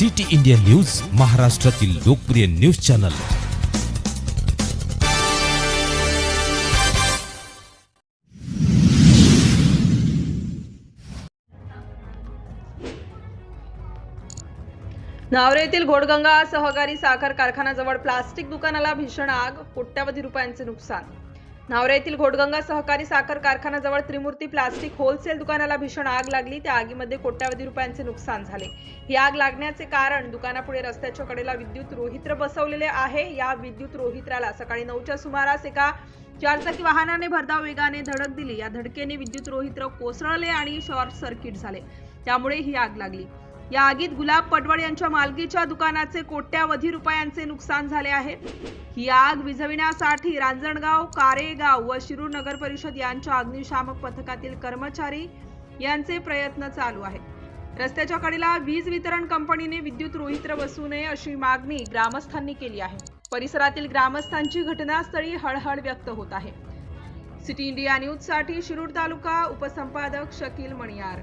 City India news महाराष्ट्रातील लोकप्रिय news channel. नावरे येथील घोडगंगा सहकारी साखर कारखानाजवळ प्लास्टिक दुकानाला भीषण आग कोट्यावधी रुपयांचे नुकसान नावरा येथील घोडगंगा सहकारी साखर कारखान्याजवळ त्रिमूर्ती प्लास्टिक होलसेल दुकानाला भीषण आग लागली. त्या आगीमध्ये कोट्यावधी रुपयांचे नुकसान झाले. ही आग लागण्याचे कारण दुकानापुढे रस्त्याच्या कडेला विद्युत रोहित्र बसवलेले आहे. या विद्युत रोहित्राला सकाळी नऊच्या सुमारास एका चारचाकी वाहनाने भरधाव वेगाने धडक दिली. या धडकेने विद्युत रोहित्र कोसळले आणि शॉर्ट सर्किट झाले. त्यामुळे ही आग लागली. या आगीत गुलाब पटवळ यांच्या मालकीच्या दुकानाचे कोट्यावधी रुपयांचे नुकसान झाले आहे. ही आग विझविण्यासाठी रांजणगाव कारेगाव व शिरूर नगर परिषद यांच्या अग्निशामक पथकातील कर्मचारी यांचे प्रयत्न चालू आहेत. रस्त्याच्या कडेला वीज वितरण कंपनीने विद्युत रोहित्र बसू नये अशी मागणी ग्रामस्थांनी केली आहे. परिसरातील ग्रामस्थांची घटनास्थळी हळहळ व्यक्त होत आहे. सिटी इंडिया न्यूजसाठी शिरूर तालुका उपसंपादक शकील मणियार.